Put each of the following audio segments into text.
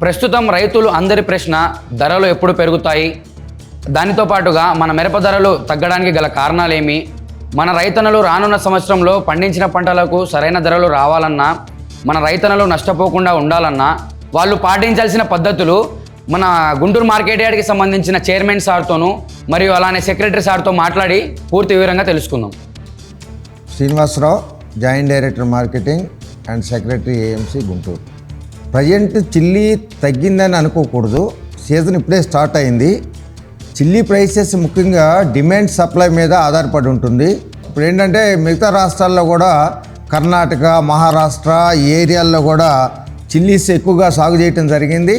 ప్రస్తుతం రైతులు అందరి ప్రశ్న ధరలు ఎప్పుడు పెరుగుతాయి? దానితో పాటుగా మన మిరప ధరలు తగ్గడానికి గల కారణాలేమి? మన రైతన్నలు రానున్న సంవత్సరంలో పండించిన పంటలకు సరైన ధరలు రావాలన్నా మన రైతన్నలు నష్టపోకుండా ఉండాలన్నా వాళ్ళు పాటించాల్సిన పద్ధతులు మన గుంటూరు మార్కెట్ యార్డ్కి సంబంధించిన చైర్మన్ సార్తోనూ మరియు అలానే సెక్రటరీ సార్తో మాట్లాడి పూర్తి వివరంగా తెలుసుకుందాం. Srinivasarao joint director marketing and secretary AMC Guntur. Present chilli తగ్గిందని అనుకోకూడదు. సీజన్ ఇప్పుడే స్టార్ట్ అయింది. చిల్లీ ప్రైసెస్ ముఖ్యంగా డిమాండ్ సప్లై మీద ఆధారపడి ఉంటుంది. ఇప్పుడు ఏంటంటే మిగతా రాష్ట్రాల్లో కూడా కర్ణాటక మహారాష్ట్ర ఈ ఏరియాల్లో కూడా చిల్లీస్ ఎక్కువగా సాగు చేయటం జరిగింది.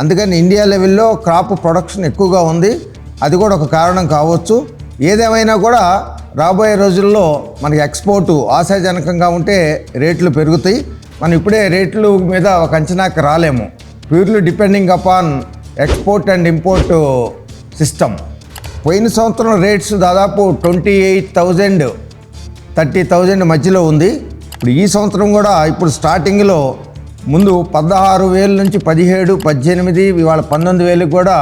అందుకని ఇండియా లెవెల్లో క్రాప్ ప్రొడక్షన్ ఎక్కువగా ఉంది. అది కూడా ఒక కారణం కావచ్చు. ఏదేమైనా కూడా రాబోయే రోజుల్లో మనకి ఎక్స్పోర్టు ఆశాజనకంగా ఉంటే రేట్లు పెరుగుతాయి. మనం ఇప్పుడే రేట్లు మీద ఒక అంచనాకి రాలేము. Purely depending upon export and import system పోయిన సంవత్సరం రేట్స్ దాదాపు twenty eight thousand thirty thousand మధ్యలో ఉంది. ఇప్పుడు ఈ సంవత్సరం కూడా ఇప్పుడు స్టార్టింగ్లో ముందు పదహారు వేల నుంచి పదిహేడు పద్దెనిమిది ఇవాళ పంతొమ్మిది వేలకు కూడా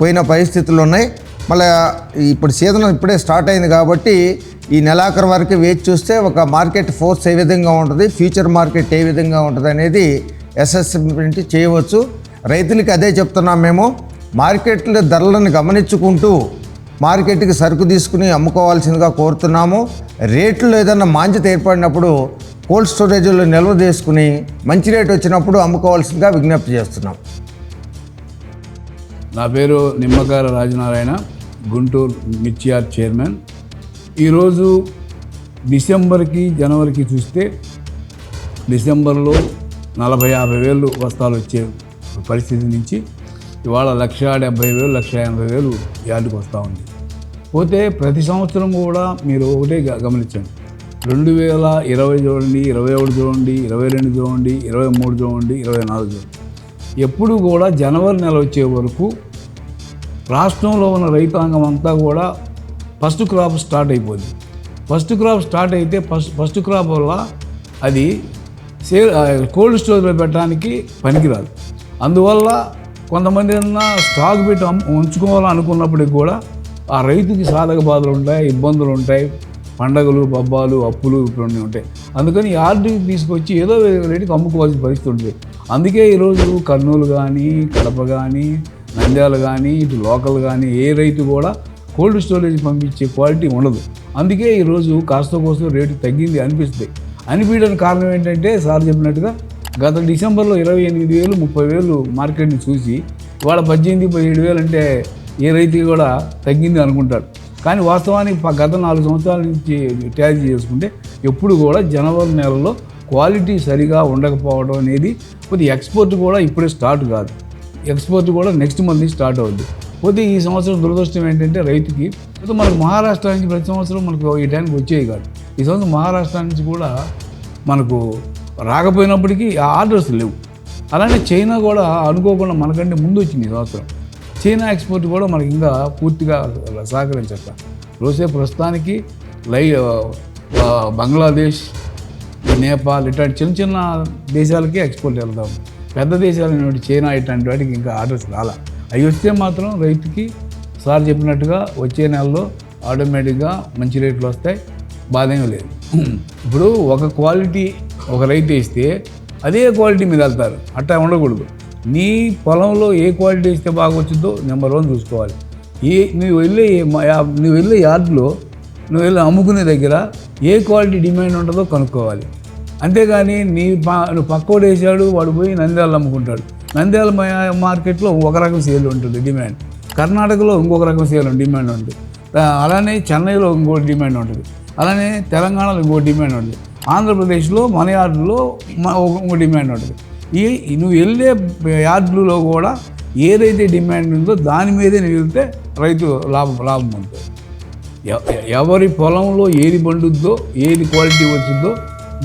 పోయిన పరిస్థితులు ఉన్నాయి. మళ్ళీ ఇప్పుడు సీజన్ ఇప్పుడే స్టార్ట్ అయింది కాబట్టి ఈ నెలాఖరు వరకు వేచి చూస్తే ఒక మార్కెట్ ఫోర్స్ ఏ విధంగా ఉంటుంది ఫ్యూచర్ మార్కెట్ ఏ విధంగా ఉంటుంది అనేది అసెస్మెంట్ చేయవచ్చు. రైతులకి అదే చెప్తున్నాం మేము. మార్కెట్ల ధరలను గమనించుకుంటూ మార్కెట్కి సరుకు తీసుకుని అమ్ముకోవాల్సిందిగా కోరుతున్నాము. రేట్లు ఏదైనా మాంద్యత ఏర్పడినప్పుడు కోల్డ్ స్టోరేజ్లో నిల్వ చేసుకుని మంచి రేట్ వచ్చినప్పుడు అమ్ముకోవాల్సిందిగా విజ్ఞప్తి చేస్తున్నాం. నా పేరు నిమ్మకాయల రాజనారాయణ గుంటూరు మిర్చిఆర్ చైర్మన్. ఈరోజు డిసెంబర్కి జనవరికి చూస్తే డిసెంబర్లో నలభై యాభై వేలు వస్తాలు వచ్చే పరిస్థితి నుంచి ఇవాళ లక్ష డెబ్బై వేలు లక్ష ఎనభై వేలు యార్డుకు వస్తూ ఉంది. పోతే ప్రతి సంవత్సరం కూడా మీరు ఒకటే గ- గమనించండి. రెండు వేల ఇరవై చూడండి ఇరవై ఒకటి చూడండి ఇరవై రెండు చూడండి ఇరవై మూడు చూడండి ఇరవై నాలుగు చూడండి. ఎప్పుడు కూడా జనవరి నెల వచ్చే వరకు రాష్ట్రంలో ఉన్న రైతాంగం అంతా కూడా ఫస్ట్ క్రాప్ స్టార్ట్ అయిపోద్ది ఫస్ట్ క్రాప్ స్టార్ట్ అయితే ఫస్ట్ ఫస్ట్ క్రాప్ వల్ల అది సేల్ కోల్డ్ స్టోరేజ్లో పెట్టడానికి పనికిరాదు. అందువల్ల కొంతమంది ఏదన్నా స్టాక్ పెట్టి ఉంచుకోవాలనుకున్నప్పటికి ఉంచుకోవాలని అనుకున్నప్పటికి కూడా ఆ రైతుకి సాధక బాధలు ఉంటాయి ఇబ్బందులు ఉంటాయి పండగలు పబ్బాలు అప్పులు ఇవన్నీ ఉంటాయి. అందుకని ఆర్డీ తీసుకొచ్చి ఏదో రేటుకి అమ్ముకోవాల్సిన పరిస్థితి ఉంటుంది అందుకే ఈరోజు కర్నూలు కానీ కడప కానీ నంద్యాల కానీ ఇటు లోకల్ కానీ ఏ రైతు కూడా కోల్డ్ స్టోరేజ్ పంపించే క్వాలిటీ ఉండదు. అందుకే ఈరోజు కాస్త కోసం రేటు తగ్గింది అనిపిస్తుంది. అనిపించడానికి కారణం ఏంటంటే సార్ చెప్పినట్టుగా గత డిసెంబర్లో ఇరవై ఎనిమిది వేలు ముప్పై వేలు మార్కెట్ని చూసి ఇవాళ పద్దెనిమిది పదిహేడు వేలు అంటే ఏ రైతు కూడా తగ్గింది అనుకుంటాడు కానీ వాస్తవానికి గత నాలుగు సంవత్సరాల నుంచి ట్యాలీ చేసుకుంటే ఎప్పుడు కూడా జనవరి నెలలో క్వాలిటీ సరిగా ఉండకపోవడం అనేది కొద్ది ఎక్స్పోర్ట్ కూడా ఇప్పుడే స్టార్ట్ కాదు. ఎక్స్పోర్ట్ కూడా నెక్స్ట్ మంత్ స్టార్ట్ అవుద్ది. పోతే ఈ సంవత్సరం దురదృష్టం ఏంటంటే రైతుకి అయితే మనకు మహారాష్ట్ర నుంచి ప్రతి సంవత్సరం మనకు ఈ టైంకి వచ్చేవి కాదు. ఈ సంవత్సరం మహారాష్ట్ర నుంచి కూడా మనకు రాకపోయినప్పటికీ ఆ ఆర్డర్స్ లేవు. అలానే చైనా కూడా అనుకోకుండా మనకంటే ముందు వచ్చింది ఈ సంవత్సరం. చైనా ఎక్స్పోర్ట్ కూడా మనకి ఇంకా పూర్తిగా సహకరించట రోజే ప్రస్తుతానికి లై బంగ్లాదేశ్ నేపాల్ ఇట్లాంటి చిన్న చిన్న దేశాలకే ఎక్స్పోర్ట్ వెళ్తాం పెద్ద దేశాలైనటువంటి చైనా ఇట్లాంటి వాటికి ఇంకా ఆర్డర్స్ రాలా. అవి వస్తే మాత్రం రైతుకి సార్ చెప్పినట్టుగా వచ్చే నెలలో ఆటోమేటిక్గా మంచి రేట్లు వస్తాయి. బాధేం లేదు. ఇప్పుడు ఒక క్వాలిటీ ఒక రైతు వేస్తే అదే క్వాలిటీ మీద వెళ్తారు. అట్టా ఉండకూడదు. నీ పొలంలో ఏ క్వాలిటీ ఇస్తే బాగా వచ్చిందో నెంబర్ వన్ చూసుకోవాలి. ఏ నువ్వు వెళ్ళే నువ్వు వెళ్ళే యార్డ్లో నువ్వు వెళ్ళి అమ్ముకునే దగ్గర ఏ క్వాలిటీ డిమాండ్ ఉంటుందో కనుక్కోవాలి. అంతేగాని నీ పా నువ్వు పక్కోడు వేసాడు వాడు పోయి నంద్యాలు అమ్ముకుంటాడు. నంద్యాల మార్కెట్లో ఒక రకం సేల్ ఉంటుంది డిమాండ్. కర్ణాటకలో ఇంకొక రకం సేల్ డిమాండ్ ఉంటుంది. అలానే చెన్నైలో ఇంకో డిమాండ్ ఉంటుంది. అలానే తెలంగాణలో ఇంకో డిమాండ్ ఉంటుంది. ఆంధ్రప్రదేశ్లో మన యార్డులో ఒక- ఇంకో డిమాండ్ ఉంటుంది. ఈ నువ్వు వెళ్ళే యార్డులో కూడా ఏదైతే డిమాండ్ ఉందో దాని మీదే నువ్వు వెళ్తే రైతు లాభం లాభం ఉంటుంది. ఎ- ఎవరి పొలంలో ఏది పండుద్దో ఏది క్వాలిటీ వచ్చిందో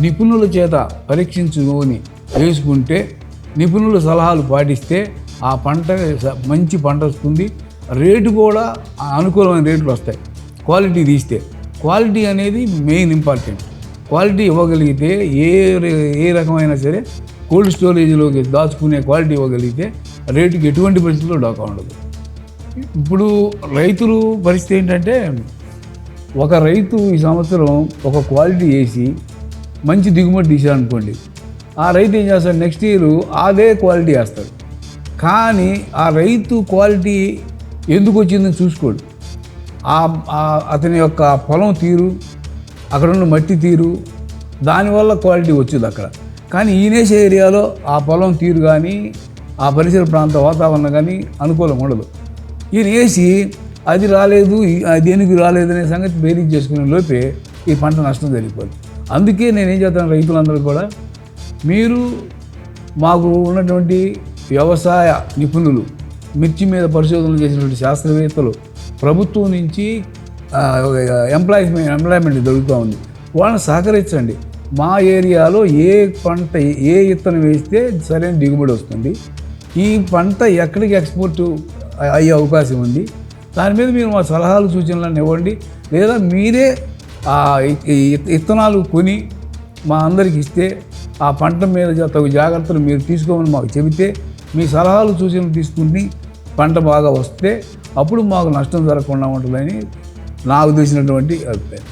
నిపుణుల చేత పరీక్షించుకొని వేసుకుంటే నిపుణుల సలహాలు పాటిస్తే ఆ పంట స- మంచి పంట వస్తుంది. రేటు కూడా అనుకూలమైన రేట్లు వస్తాయి. క్వాలిటీ తీస్తే. క్వాలిటీ అనేది మెయిన్ ఇంపార్టెంట్. క్వాలిటీ ఇవ్వగలిగితే ఏ రే- ఏ రకమైనా సరే కోల్డ్ స్టోరేజ్లోకి దాచుకునే క్వాలిటీ ఇవ్వగలిగితే రేటుకి ఎటువంటి పరిస్థితుల్లో డోకా ఉండదు. ఇప్పుడు రైతులు పరిస్థితి ఏంటంటే ఒక రైతు ఈ సంవత్సరం ఒక క్వాలిటీ వేసి మంచి దిగుమతి తీశారనుకోండి అనుకోండి ఆ రైతు ఏం చేస్తాడు? నెక్స్ట్ ఇయర్ అదే క్వాలిటీ వేస్తాడు. కానీ ఆ రైతు క్వాలిటీ ఎందుకు వచ్చిందని చూసుకోడు. ఆ- అతని యొక్క పొలం తీరు అక్కడ ఉన్న మట్టి తీరు దానివల్ల క్వాలిటీ వచ్చింది అక్కడ. కానీ ఈనేసే ఏరియాలో ఆ పొలం తీరు కానీ ఆ పరిసర ప్రాంత వాతావరణం కానీ అనుకూలం ఉండదు. ఈయన వేసి అది రాలేదు దేనికి రాలేదు అనే సంగతి బేరీజ్ చేసుకునే లోపే ఈ పంట నష్టం జరిగిపోదు. అందుకే నేనేం చేస్తాను రైతులందరూ కూడా మీరు మాకు ఉన్నటువంటి వ్యవసాయ నిపుణులు మిర్చి మీద పరిశోధనలు చేసినటువంటి శాస్త్రవేత్తలు ప్రభుత్వం నుంచి ఎంప్లాయ్మెంట్ ఎంప్లాయ్మెంట్ దొరుకుతూ ఉంది. వాళ్ళని సహకరించండి. మా ఏరియాలో ఏ పంట ఏ ఇత్తనం వేస్తే సరైన దిగుబడి వస్తుంది. ఈ పంట ఎక్కడికి ఎక్స్పోర్ట్ అయ్యే అవకాశం ఉంది. దాని మీద మీరు మా సలహాలు సూచనలను ఇవ్వండి. లేదా మీరే ఇత్తనాలు కొని మా అందరికి ఇస్తే ఆ పంట మీద తగు జాగ్రత్తలు మీరు తీసుకోమని మాకు చెబితే మీ సలహాలు సూచనలు తీసుకుని పంట బాగా వస్తే అప్పుడు మాకు నష్టం జరగకుండా ఉంటుందని నాకు తెలిసినటువంటి అభిప్రాయం.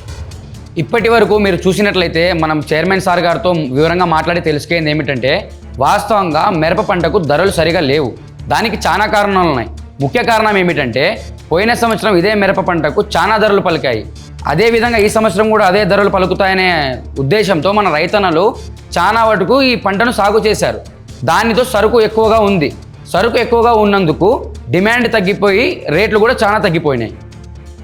ఇప్పటి వరకు మీరు చూసినట్లయితే మనం చైర్మన్ సార్ గారితో వివరంగా మాట్లాడి తెలుసుకుంది ఏమిటంటే వాస్తవంగా మిరప పంటకు ధరలు సరిగా లేవు. దానికి చాలా కారణాలు ఉన్నాయి. ముఖ్య కారణం ఏమిటంటే పోయిన సంవత్సరం ఇదే మిరప పంటకు చాలా ధరలు పలికాయి. అదేవిధంగా ఈ సంవత్సరం కూడా అదే ధరలు పలుకుతాయనే ఉద్దేశంతో మన రైతన్నలు చాలా వరకు ఈ పంటను సాగు చేశారు. దానితో సరుకు ఎక్కువగా ఉంది. సరుకు ఎక్కువగా ఉన్నందుకు డిమాండ్ తగ్గిపోయి రేట్లు కూడా చాలా తగ్గిపోయినాయి.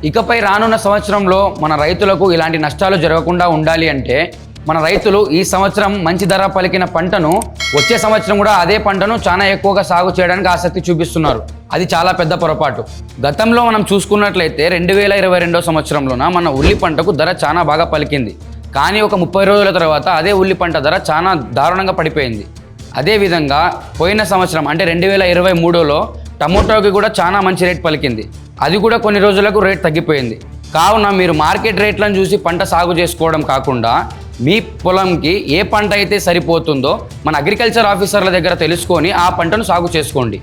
ఇకపై రానున్న సంవత్సరంలో మన రైతులకు ఇలాంటి నష్టాలు జరగకుండా ఉండాలి అంటే మన రైతులు ఈ సంవత్సరం మంచి ధర పలికిన పంటను వచ్చే సంవత్సరం కూడా అదే పంటను చాలా ఎక్కువగా సాగు చేయడానికి ఆసక్తి చూపిస్తున్నారు. అది చాలా పెద్ద పొరపాటు. గతంలో మనం చూసుకున్నట్లయితే రెండు వేల ఇరవై రెండో సంవత్సరంలోన మన ఉల్లి పంటకు ధర చాలా బాగా పలికింది. కానీ ఒక ముప్పై రోజుల తర్వాత అదే ఉల్లి పంట ధర చాలా దారుణంగా పడిపోయింది. అదేవిధంగా పోయిన సంవత్సరం అంటే రెండు వేల ఇరవై మూడులో టమోటాకి కూడా చాలా మంచి రేట్ పలికింది. అది కూడా కొన్ని రోజులకు రేట్ తగ్గిపోయింది. కావున మీరు మార్కెట్ రేట్లను చూసి పంట సాగు చేసుకోవడం కాకుండా మీ పొలంకి ఏ పంట అయితే సరిపోతుందో మన అగ్రికల్చర్ ఆఫీసర్ల దగ్గర తెలుసుకొని ఆ పంటను సాగు చేసుకోండి.